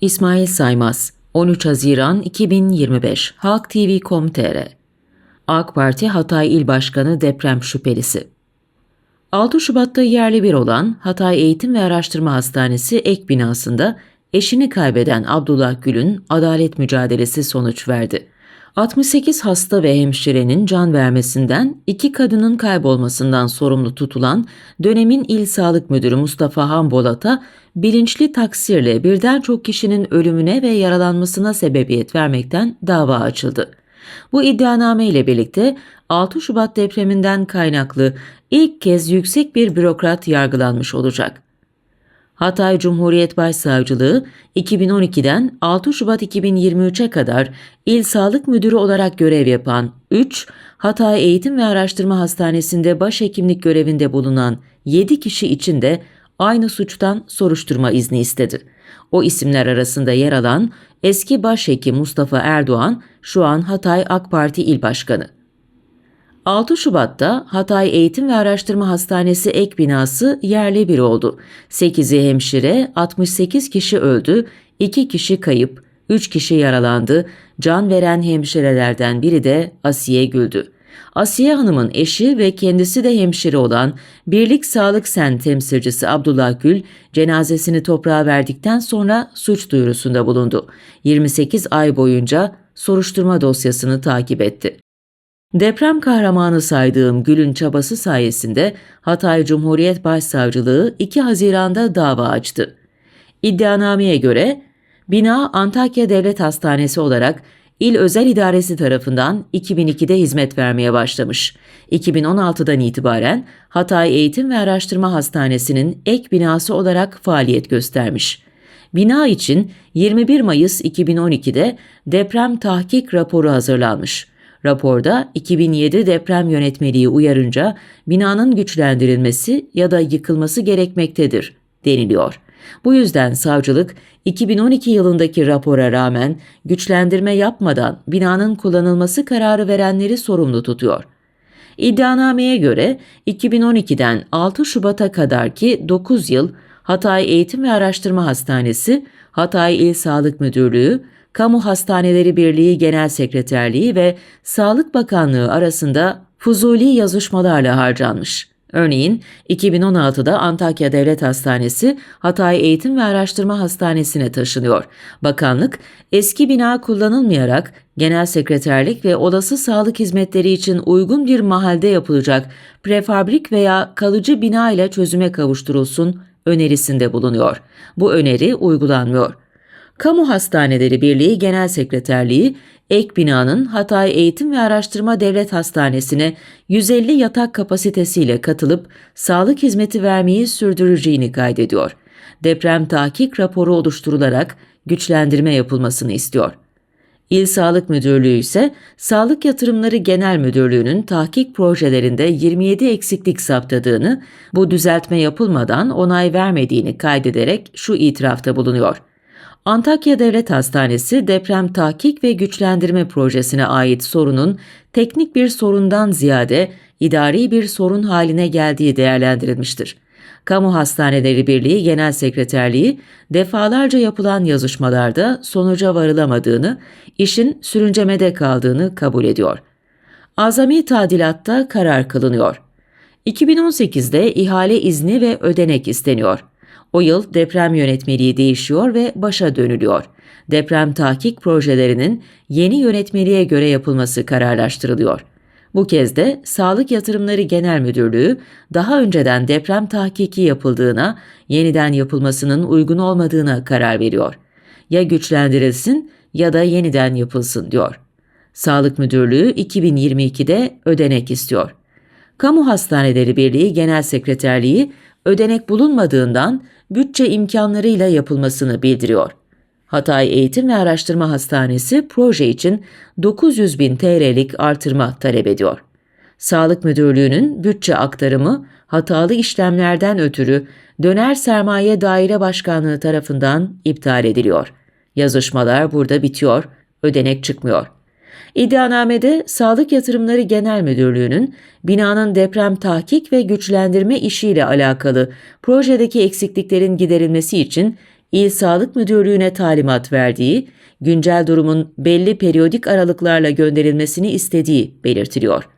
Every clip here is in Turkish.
İsmail Saymaz 13 Haziran 2025 Halk TV.com.tr AK Parti Hatay İl Başkanı deprem şüphelisi 6 Şubat'ta yerli bir olan Hatay Eğitim ve Araştırma Hastanesi ek binasında eşini kaybeden Abdullah Gül'ün adalet mücadelesi sonuç verdi. 68 hasta ve hemşirenin can vermesinden, iki kadının kaybolmasından sorumlu tutulan dönemin İl Sağlık Müdürü Mustafa Hambolat'a bilinçli taksirle birden çok kişinin ölümüne ve yaralanmasına sebebiyet vermekten dava açıldı. Bu iddianame ile birlikte 6 Şubat depreminden kaynaklı ilk kez yüksek bir bürokrat yargılanmış olacak. Hatay Cumhuriyet Başsavcılığı 2012'den 6 Şubat 2023'e kadar İl Sağlık Müdürü olarak görev yapan 3, Hatay Eğitim ve Araştırma Hastanesi'nde başhekimlik görevinde bulunan 7 kişi için de aynı suçtan soruşturma izni istedi. O isimler arasında yer alan eski başhekim Mustafa Erdoğan şu an Hatay AK Parti İl Başkanı. 6 Şubat'ta Hatay Eğitim ve Araştırma Hastanesi ek binası yerle bir oldu. 8'i hemşire, 68 kişi öldü, 2 kişi kayıp, 3 kişi yaralandı. Can veren hemşirelerden biri de Asiye Gül'dü. Asiye Hanım'ın eşi ve kendisi de hemşire olan Birlik Sağlık Sen temsilcisi Abdullah Gül cenazesini toprağa verdikten sonra suç duyurusunda bulundu. 28 ay boyunca soruşturma dosyasını takip etti. Deprem kahramanı saydığım Gül'ün çabası sayesinde Hatay Cumhuriyet Başsavcılığı 2 Haziran'da dava açtı. İddianameye göre bina Antakya Devlet Hastanesi olarak İl Özel İdaresi tarafından 2002'de hizmet vermeye başlamış. 2016'dan itibaren Hatay Eğitim ve Araştırma Hastanesi'nin ek binası olarak faaliyet göstermiş. Bina için 21 Mayıs 2012'de deprem tahkik raporu hazırlanmış. Raporda 2007 deprem yönetmeliği uyarınca binanın güçlendirilmesi ya da yıkılması gerekmektedir deniliyor. Bu yüzden savcılık 2012 yılındaki rapora rağmen güçlendirme yapmadan binanın kullanılması kararı verenleri sorumlu tutuyor. İddianameye göre 2012'den 6 Şubat'a kadarki 9 yıl Hatay Eğitim ve Araştırma Hastanesi, Hatay İl Sağlık Müdürlüğü, Kamu Hastaneleri Birliği Genel Sekreterliği ve Sağlık Bakanlığı arasında fuzuli yazışmalarla harcanmış. Örneğin 2016'da Antakya Devlet Hastanesi Hatay Eğitim ve Araştırma Hastanesi'ne taşınıyor. Bakanlık eski bina kullanılmayarak genel sekreterlik ve olası sağlık hizmetleri için uygun bir mahalde yapılacak prefabrik veya kalıcı bina ile çözüme kavuşturulsun önerisinde bulunuyor. Bu öneri uygulanmıyor. Kamu Hastaneleri Birliği Genel Sekreterliği ek binanın Hatay Eğitim ve Araştırma Devlet Hastanesi'ne 150 yatak kapasitesiyle katılıp sağlık hizmeti vermeyi sürdüreceğini kaydediyor. Deprem tahkik raporu oluşturularak güçlendirme yapılmasını istiyor. İl Sağlık Müdürlüğü ise Sağlık Yatırımları Genel Müdürlüğü'nün tahkik projelerinde 27 eksiklik saptadığını, bu düzeltme yapılmadan onay vermediğini kaydederek şu itirafta bulunuyor. Antakya Devlet Hastanesi deprem tahkik ve güçlendirme projesine ait sorunun teknik bir sorundan ziyade idari bir sorun haline geldiği değerlendirilmiştir. Kamu Hastaneleri Birliği Genel Sekreterliği defalarca yapılan yazışmalarda sonuca varılamadığını, işin sürüncemede kaldığını kabul ediyor. Azami tadilatta karar kılınıyor. 2018'de ihale izni ve ödenek isteniyor. O yıl deprem yönetmeliği değişiyor ve başa dönülüyor. Deprem tahkik projelerinin yeni yönetmeliğe göre yapılması kararlaştırılıyor. Bu kez de Sağlık Yatırımları Genel Müdürlüğü daha önceden deprem tahkiki yapıldığına, yeniden yapılmasının uygun olmadığına karar veriyor. Ya güçlendirilsin ya da yeniden yapılsın diyor. Sağlık Müdürlüğü 2022'de ödenek istiyor. Kamu Hastaneleri Birliği Genel Sekreterliği ödenek bulunmadığından bütçe imkanlarıyla yapılmasını bildiriyor. Hatay Eğitim ve Araştırma Hastanesi proje için 900 bin TL'lik artırma talep ediyor. Sağlık Müdürlüğü'nün bütçe aktarımı hatalı işlemlerden ötürü Döner Sermaye Daire Başkanlığı tarafından iptal ediliyor. Yazışmalar burada bitiyor, ödenek çıkmıyor. İddianamede Sağlık Yatırımları Genel Müdürlüğü'nün binanın deprem tahkik ve güçlendirme işiyle alakalı projedeki eksikliklerin giderilmesi için İl Sağlık Müdürlüğü'ne talimat verdiği, güncel durumun belli periyodik aralıklarla gönderilmesini istediği belirtiliyor.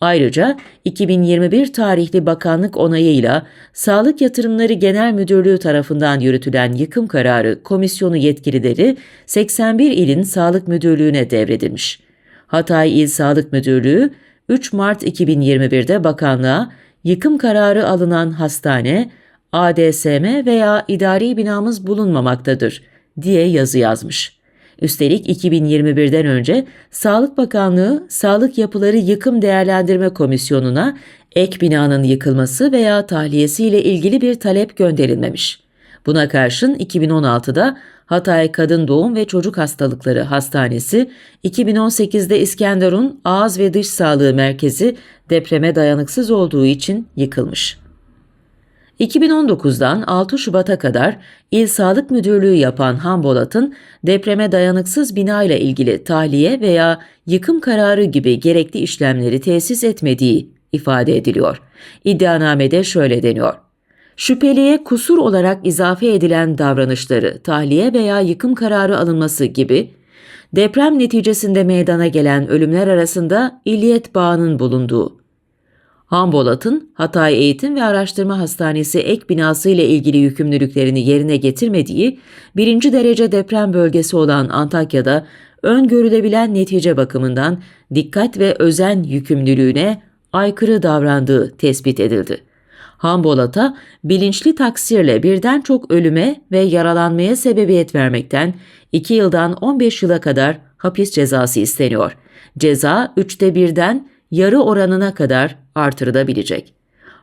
Ayrıca 2021 tarihli bakanlık onayıyla Sağlık Yatırımları Genel Müdürlüğü tarafından yürütülen yıkım kararı komisyonu yetkilileri 81 ilin sağlık müdürlüğüne devredilmiş. Hatay İl Sağlık Müdürlüğü 3 Mart 2021'de bakanlığa yıkım kararı alınan hastane, ADSM veya idari binamız bulunmamaktadır diye yazı yazmış. Üstelik 2021'den önce Sağlık Bakanlığı Sağlık Yapıları Yıkım Değerlendirme Komisyonu'na ek binanın yıkılması veya tahliyesi ile ilgili bir talep gönderilmemiş. Buna karşın 2016'da Hatay Kadın Doğum ve Çocuk Hastalıkları Hastanesi, 2018'de İskenderun Ağız ve Dış Sağlığı Merkezi depreme dayanıksız olduğu için yıkılmış. 2019'dan 6 Şubat'a kadar İl Sağlık Müdürlüğü yapan Hambolat'ın depreme dayanıksız bina ile ilgili tahliye veya yıkım kararı gibi gerekli işlemleri tesis etmediği ifade ediliyor. İddianamede şöyle deniyor. Şüpheliye kusur olarak izafe edilen davranışları, tahliye veya yıkım kararı alınması gibi deprem neticesinde meydana gelen ölümler arasında illiyet bağının bulunduğu, Hambolat'ın Hatay Eğitim ve Araştırma Hastanesi ek binası ile ilgili yükümlülüklerini yerine getirmediği, birinci derece deprem bölgesi olan Antakya'da öngörülebilen netice bakımından dikkat ve özen yükümlülüğüne aykırı davrandığı tespit edildi. Hambolat'a bilinçli taksirle birden çok ölüme ve yaralanmaya sebebiyet vermekten 2 yıldan 15 yıla kadar hapis cezası isteniyor. Ceza 3'te birden yarı oranına kadar artırılabilecek.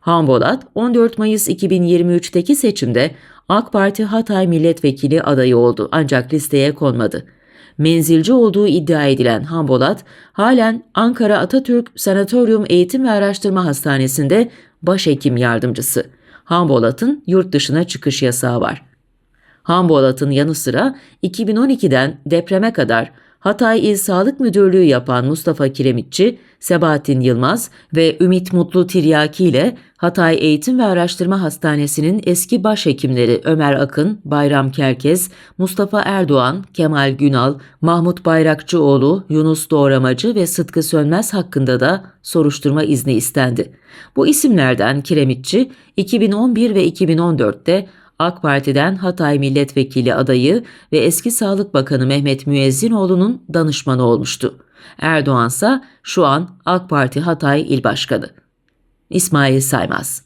Hambolat 14 Mayıs 2023'teki seçimde AK Parti Hatay Milletvekili adayı oldu ancak listeye konmadı. Menzilci olduğu iddia edilen Hambolat halen Ankara Atatürk Sanatoryum Eğitim ve Araştırma Hastanesi'nde başhekim yardımcısı. Hambolat'ın yurt dışına çıkış yasağı var. Hambolat'ın yanı sıra 2012'den depreme kadar Hatay İl Sağlık Müdürlüğü yapan Mustafa Kiremitçi, Sebahattin Yılmaz ve Ümit Mutlu Tiryaki ile Hatay Eğitim ve Araştırma Hastanesi'nin eski başhekimleri Ömer Akın, Bayram Kerkez, Mustafa Erdoğan, Kemal Günal, Mahmut Bayrakçıoğlu, Yunus Doğramacı ve Sıtkı Sönmez hakkında da soruşturma izni istendi. Bu isimlerden Kiremitçi 2011 ve 2014'te AK Parti'den Hatay Milletvekili adayı ve eski Sağlık Bakanı Mehmet Müezzinoğlu'nun danışmanı olmuştu. Erdoğan ise şu an AK Parti Hatay İl Başkanı. İsmail Saymaz